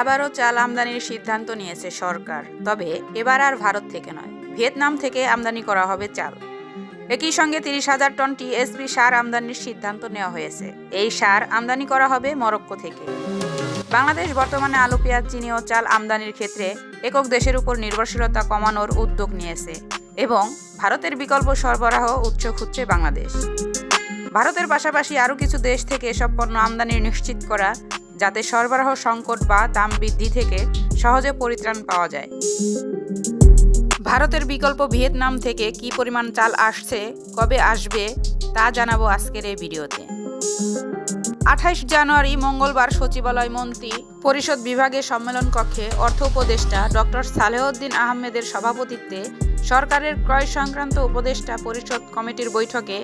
আবারও চাল আমদানির সিদ্ধান্ত নিয়েছে সরকার। তবে এবার আর ভারত থেকে নয়, ভিয়েতনাম থেকে আমদানি করা হবে চাল। একই সঙ্গে তিরিশ হাজার টন টিএসপি সার আমদানির সিদ্ধান্ত নেওয়া হয়েছে। এই সার আমদানি করা হবে মরক্কো থেকে। বাংলাদেশ বর্তমানে আলু, পেঁয়াজ, চিনি ও চাল আমদানির ক্ষেত্রে একক দেশের উপর নির্ভরশীলতা কমানোর উদ্যোগ নিয়েছে এবং ভারতের বিকল্প সরবরাহ উৎস খুঁজছে বাংলাদেশ। ভারতের পাশাপাশি আরও কিছু দেশ থেকে এসব পণ্য আমদানি নিশ্চিত করা যাতে সরবরাহ সংকট বা দাম বৃদ্ধি থেকে সহজে পরিত্রাণ পাওয়া যায়। ভারতের বিকল্প ভিয়েতনাম থেকে কি পরিমাণ চাল আসছে, কবে আসবে, তা জানাব আজকের এই ভিডিওতে। আঠাইশ জানুয়ারি, মঙ্গলবার সচিবালয় মন্ত্রী পরিষদ বিভাগের সম্মেলন কক্ষে অর্থ উপদেষ্টা ডক্টর সালেহউদ্দিন আহমেদের সভাপতিত্বে সরকারের ক্রয় সংক্রান্ত উপদেষ্টা পরিষদ কমিটির বৈঠকে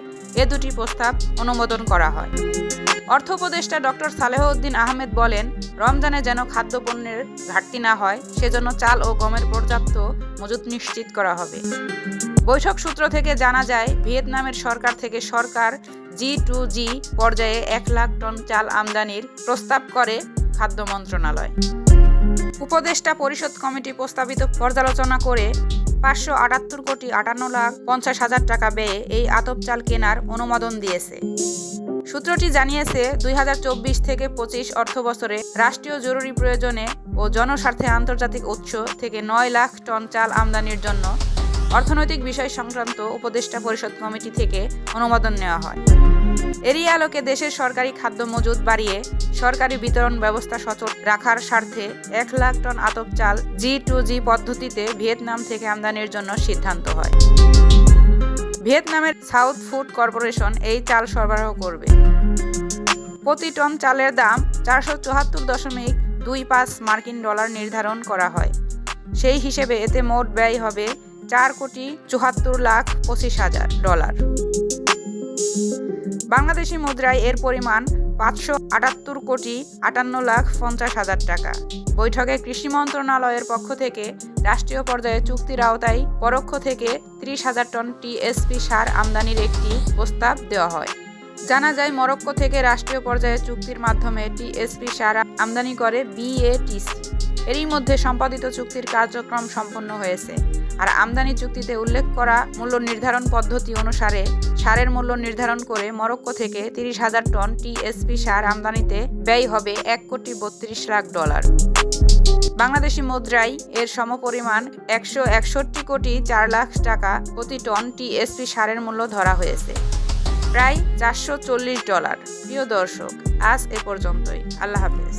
এ দুটি প্রস্তাব অনুমোদন করা হয়। অর্থ উপদেষ্টা ডক্টর সালেহউদ্দিন আহমেদ বলেন, রমজানে যেন খাদ্যপণ্যের ঘাটতি না হয়, সেজন্য চাল ও গমের পর্যাপ্ত মজুত নিশ্চিত করা হবে। বৈঠক সূত্র থেকে জানা যায়, ভিয়েতনামের সরকার থেকে সরকার জি টু জি পর্যায়ে এক লাখ টন চাল আমদানির প্রস্তাব করে খাদ্য মন্ত্রণালয়। উপদেষ্টা পরিষদ কমিটি প্রস্তাবিত পর্যালোচনা করে পাঁচশো আটাত্তর কোটি আটান্ন লাখ পঞ্চাশ হাজার টাকা ব্যয়ে এই আতপ চাল কেনার অনুমোদন দিয়েছে। সূত্রটি জানিয়েছে, দুই হাজার চব্বিশ থেকে পঁচিশ অর্থ বছরে রাষ্ট্রীয় জরুরি প্রয়োজনে ও জনস্বার্থে আন্তর্জাতিক উৎস থেকে নয় লাখ টন চাল আমদানির জন্য অর্থনৈতিক বিষয় সংক্রান্ত উপদেষ্টা পরিষদ কমিটি থেকে অনুমোদন নেওয়া হয়। এরই আলোকে দেশের সরকারি খাদ্য মজুদ বাড়িয়ে সরকারি বিতরণ ব্যবস্থা সচল রাখার স্বার্থে এক লাখ টন আতপ চাল জি টু জি পদ্ধতিতে ভিয়েতনাম থেকে আমদানির জন্য সিদ্ধান্ত হয়। ভিয়েতনামের সাউথ ফুড কর্পোরেশন এই চাল সরবরাহ করবে। প্রতি টন চালের দাম চারশো চুয়াত্তর দশমিক দুই পাঁচ মার্কিন ডলার নির্ধারণ করা হয়। সেই হিসেবে এতে মোট ব্যয় হবে চার কোটি চুয়াত্তর লাখ পঁচিশ হাজার ডলার। বাংলাদেশি মুদ্রায় এর পরিমাণ পাঁচশো আটাত্তর কোটি আটান্ন লাখ পঞ্চাশ হাজার টাকা। বৈঠকে কৃষি মন্ত্রণালয়ের পক্ষ থেকে রাষ্ট্রীয় পর্যায়ে চুক্তির আওতায় পরোক্ষ থেকে ত্রিশ হাজার টন টিএসপি সার আমদানির একটি প্রস্তাব দেওয়া হয়। জানা যায়, মরক্কো থেকে রাষ্ট্রীয় পর্যায়ে চুক্তির মাধ্যমে টিএসপি সার আমদানি করে বিএটিসি। এরই মধ্যে সম্পাদিত চুক্তির কার্যক্রম সম্পন্ন হয়েছে। আর আমদানি চুক্তিতে উল্লেখ করা মূল্য নির্ধারণ পদ্ধতি অনুসারে সারের মূল্য নির্ধারণ করে মরক্কো থেকে তিরিশ হাজার টন টিএসপি সার আমদানিতে ব্যয় হবে এক কোটি বত্রিশ লাখ ডলার। বাংলাদেশি মুদ্রায় এর সমপরিমাণ একশো একষট্টি কোটি চার লাখ টাকা প্রতি টন টিএসপি সারের মূল্য ধরা হয়েছে। প্রায় চারশো চল্লিশ ডলার। প্রিয় দর্শক, আজ এ পর্যন্তই। আল্লাহ হাফেজ।